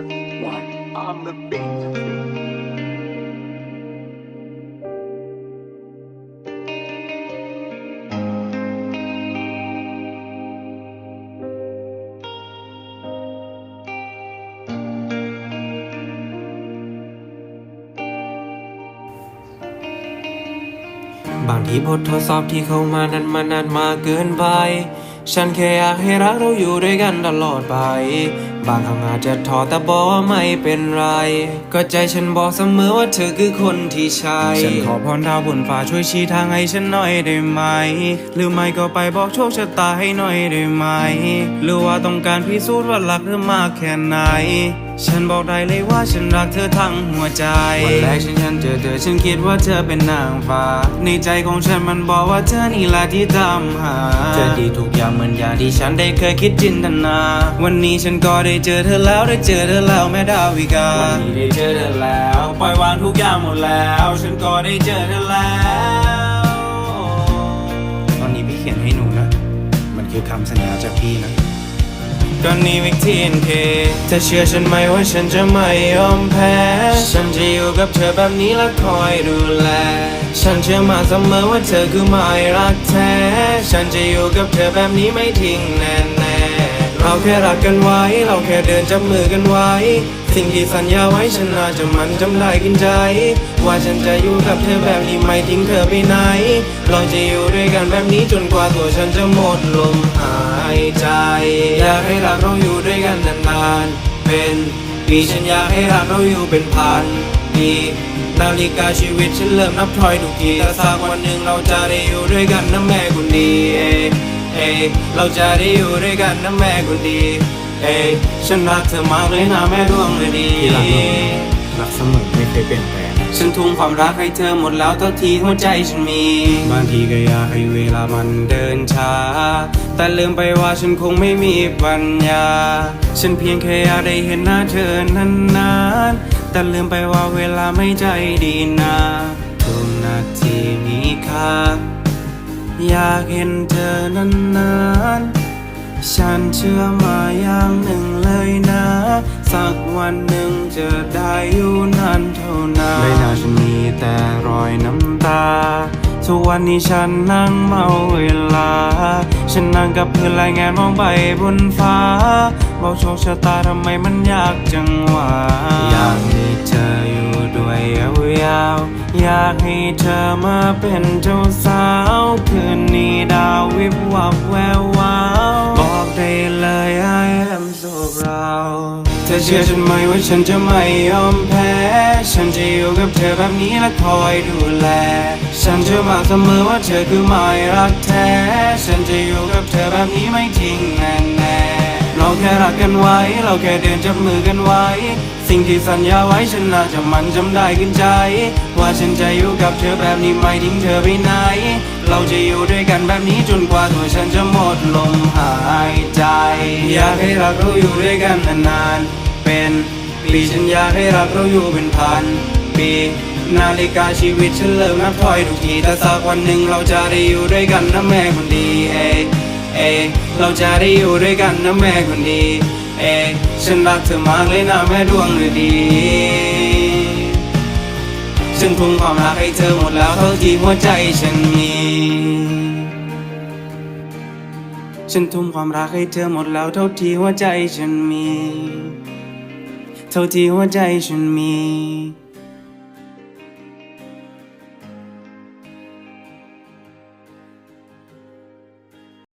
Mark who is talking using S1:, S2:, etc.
S1: one on the beat.
S2: บางทีบททดสอบที่เข้ามานั้นมันนานมาเกินไป ฉันแค่อยากให้รักเราอยู่ด้วยกันตลอดไป บางครั้งอาจจะท้อแต่บอกว่าไม่เป็นไร ก็ใจฉันบอกเสมอว่าเธอคือคนที่ใช่ ฉันขอพรดาวบนฟ้าช่วยชี้ทางให้ฉันหน่อยได้ไหม หรือไม่ก็ไปบอกโชคชะตาให้หน่อยได้ไหม หรือว่าต้องการพิสูจน์ว่ารักเธอมากแค่ไหน ฉันบอกได้เลยว่าฉันรักเธอทั้งหัวใจ วันแรกฉันฉันเจอเธอฉันคิดว่าเธอเป็นนางฟ้า ในใจของฉันมันบอกว่าเธอนี่แหละที่ตามหา เธอดีทุกอย่างเหมือนอย่างที่ฉันได้เคยคิดจินตนา วันนี้ฉันก็ได้เจอเธอแล้วได้เจอเธอแล้วแม่ดาวิกา วันนี้ได้เจอเธอแล้ว ปล่อยวางทุกอย่างหมดแล้ว ฉันก็ได้เจอเธอแล้ว ตอนนี้พี่เขียนให้หนูนะ มันคือคำสัญญาจากพี่นะก็นี่วิกทีนเคเธอเชื่อฉันไหมว่าฉันจะไม่ยอมแพ้ ฉันจะอยู่กับเธอแบบนี้และคอยดูแล ฉันเชื่อมาเสมอว่าเธอคือไม่รักแท้ ฉันจะอยู่กับเธอแบบนี้ไม่ทิ้งแน่น เราแค่รักกันไว้ เราแค่เดินจับมือกันไว้ สิ่งที่สัญญาไว้ฉันน่าจะมันจำได้กินใจ ว่าฉันจะอยู่กับเธอแบบนี้ไม่ทิ้งเธอไปไหน เราจะอยู่ด้วยกันแบบนี้จนกว่าตัวฉันจะหมดลมหายใจ อยากให้รักเราอยู่ด้วยกันนานๆ เป็นปีฉันอยากให้รักเราอยู่เป็นพันปีนาฬิกาชีวิตฉันเริ่มนับถอยทุกทีแต่สักวันหนึ่งเราจะได้อยู่ด้วยกันนะแม่คุณดี เอ้เอ้เราจะได้อยู่ด้วยกันนะแม่คุณดี เอ้ฉันรักเธอมากเลยนะแม่ดวงเลยดี
S3: ที่รักเรารักเสมอไม่เคยเปลี่ยนแปลง
S2: ฉันทุ่มความรักให้เธอหมดแล้วเท่าที่หัวใจฉันมี บางทีก็อยากให้เวลามันเดินช้า แต่ลืมไปว่าฉันคงไม่มีปัญญา ฉันเพียงแค่อยากได้เห็นหน้าเธอนานๆ แต่ลืมไปว่าเวลาไม่ใจดีนะทุกนาทีมีค่า อยากเห็นเธอนานๆ ฉันเชื่อมาอย่างหนึ่งเลยนะ สักวันหนึ่งจะได้อยู่นานเท่านั้นใบหน้าฉันมีแต่รอยน้ำตา ทุกวันนี้ฉันนั่งเมาเวลา ฉันนั่งกับเพื่อนรายงานมองไปบนฟ้าบอกโชคชะตาทำไมมันยากจังวะอยากให้เธออยู่ด้วยยาวๆอยากให้เธอมาเป็นเจ้าสาวคืนนี้ดาววิบวับแวววาวบอกได้เลย I am so proud ธอเชื่อฉันไหมว่าฉันจะไม่ยอมแพ้ ฉันจะอยู่กับเธอแบบนี้และคอยดูแล ฉันเชื่อมาเสมอว่าเธอคือไม่รักแท้ ฉันจะอยู่กับเธอแบบนี้ไม่ทิ้งแน่แน่เราแค่รักกันไว้ เราแค่เดินจับมือกันไว้ สิ่งที่สัญญาไว้ฉันน่าจะมันจำได้ขึ้นใจ ว่าฉันจะอยู่กับเธอแบบนี้ไม่ทิ้งเธอไปไหน เราจะอยู่ด้วยกันแบบนี้จนกว่าตัวฉันจะหมดลมหายใจ อยากให้รักเราอยู่ด้วยกันนานๆ เป็นปีฉันอยากให้รักเราอยู่เป็นพันปีนาฬิกาชีวิตฉันเริ่มนับถอยทุกทีแต่สักวันหนึ่งเราจะได้อยู่ด้วยกันนะแม่คนดีเอเอเราจะได้อยู่ด้วยกันนะแม่คนดีเอฉันรักเธอมากเลยนะแม่ดวงฤดี นทุ่มความรักให้เธอหมดแล้วเท่าที่หัวใจฉันมีฉันทุ่มความรักให้เธอหมดแล้วเท่าที่หัวใจฉันมี เท่าที่หัวใจฉันมี